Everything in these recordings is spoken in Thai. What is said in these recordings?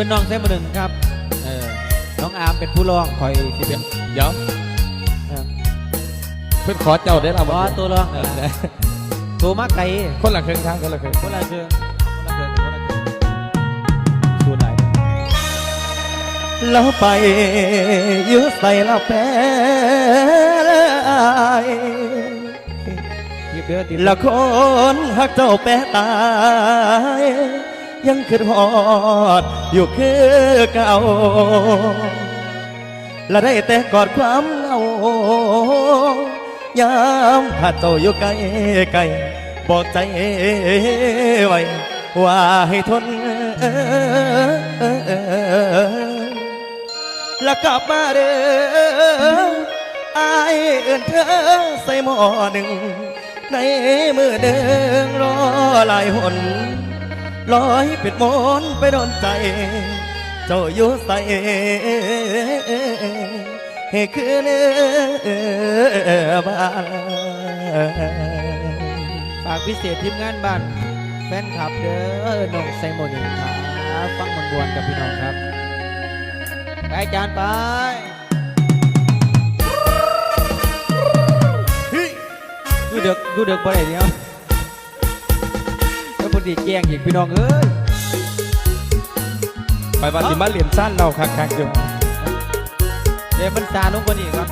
คือน้องเส้นมาหนึ่งครับ เออ น้องอาร์มเป็นผู้ร้องคอยสิเป็นเดี๋ยวเออเพื่อนขอเจ้าได้ละบอบ่ตัวร้องเออตัวมาไกลคนละครึ่งทางคนละครึ่งคนละเชือคนละเชือคนละเชือสูไหนแล้วไปอยู่ใส่ละแปลายหยิบเด้อติด ละคนหักเจ้าแปะตาย ยังคิดฮอด อยู่คือเก่าและได้แต่กอดความเหงายามหาเจ้าอยู่ไกลไกลบอกใจไว้ว่าให้ทนแล้วกลับมาเด้ออายเอื่นเธอใส่หม้อหนึ่ง ในมือเดิงรอหลายหน ลอยเปิดมนไปโดนใจ เจ้าอยู่ใส่ให้คืนบ้านฝากพิเศษทีมงานบ้านแฟนคลับเด้อน้องไซมหนึ่งครับฟังมันบวนกับพี่น้องครับไปจานไปดูเด็กดูเด็กบ่ได้เดีย วแล้วพอดีแกล้งอีกพี่น้องเอ้ยไปวันที่มาเหรียญสั้นเราคักคักๆอยู่เดี๋ยวมันซาลงกว่านี้ก่อน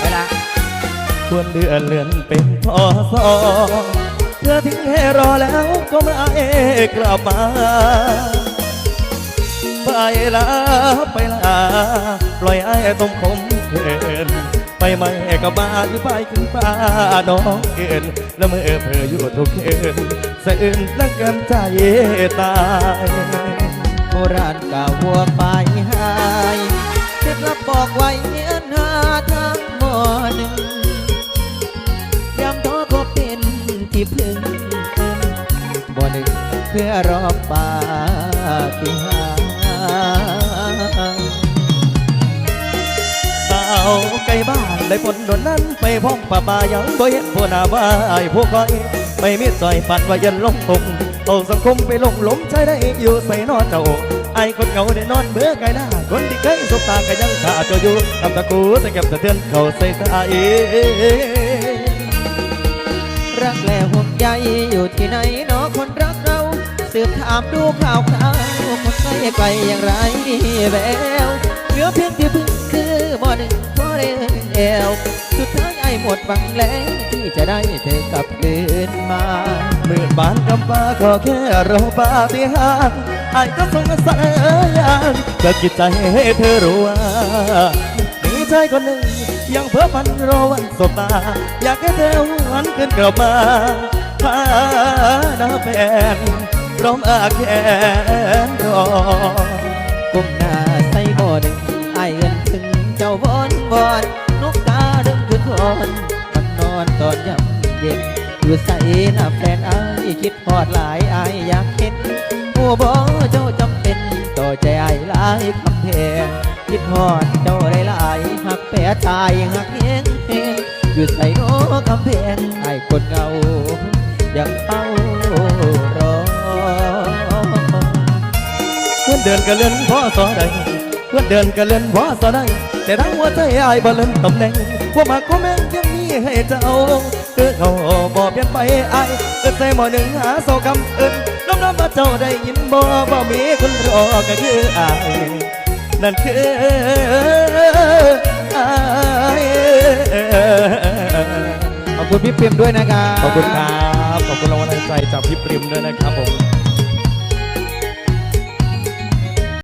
ไปละควรเดือนเลือนเป็นพอสอเธอทิ้งให้รอแล้วก็ไม่กลับมาไปลาไปลาปล่อยไอ้ต้องคมเกิน ไปไม่กับบ้านไปขึ้นป้าน้องเกินแล้วเมื่อเพออยู่ทุกคืนสะอื่นนักกันใจตายโบราณกล่าววัวไปหายเคล็ดลับบอกไว้เนียนหาทางหมอหนึ่งยามท้อก็เป็นที่พึ่งบ่หนึ่งเพื่อรอปาฏิหา ริย์สาไกลบ้านได้ผลโดนนั้นไปพ้องป่าป่ายังบ่เห็นผู้หน้าบ้ายผู้คอยไม่มีซอยปันว่ายันลงตกเอาสังคมไปลงหลมใจได้อยู่ใส่นอเจ้าไอ้คนเงาได้นอนเบื่อไกลหน้าคนที่เคยสบตาก็ยังขาเจ้าอยู่ทำตะกูแต่เก็บสะเทือนเขาใส่ตาเอรักและห่วงใยอยู่ที่ไหนเนอคนรักเราสืบถามดูข่าวคราวคนใกล้ไกลอย่างไรแววเหลือเพียงที่พึ่งคือบ่หนึ่ง พอได้แอวสุดท้ายไอ้หมดหวังแล้วที่จะได้เธอกลับคืนมามืดบานกำฟ้าก็แค่รอปาฏิหาริย์ไอ้ก็สงสารก็คิดใจให้เธอรู้ว่ามีชายคนหนึ่งยังเพ้อพันรอวันสบตา อยากให้เธอหวนขึ้นกลับมาพาหน้าแฟนร้อมอาแขนรอก้มหน้าใส่บ่อหนึ่งาบอนนกตาดึงคือคนมันนอนตอนยำเย็นอยู่ใส่หน้าแฟนไอคิดพอดหลายไออยากเห็นหัวบ่เจ้าจำเป็นต่อใจไอายหลายคำเพงคิดพอดเจ้าได้หลายหักแปะตายหักเฮงเฮงอยู่ใส่โนคำเพงไอคนเงายังเฝ้ารอเพื่อนเดินก็เลื่อนพอสอใดเพื่อนเดินก็เลื่อนพอสอใด แต่ทั้งหัวใจอายบ่เลื่อนตำแหน่งว่ามาคอมเมนต์ยังมีให้เจ้าคือเขาบอกเปลี่ยนไปอายเอิ้นใส่หมอหนึ่งหาโซคำเอิ้นน้ำน้ำมาเจ้าได้ยินบ่บ่มีคนรอก็คืออายนั่นคืออายขอบคุณพี่เปียมด้วยนะครับขอบคุณครับขอบคุณรางวัลใจจากพี่ปริมด้วยนะครับผม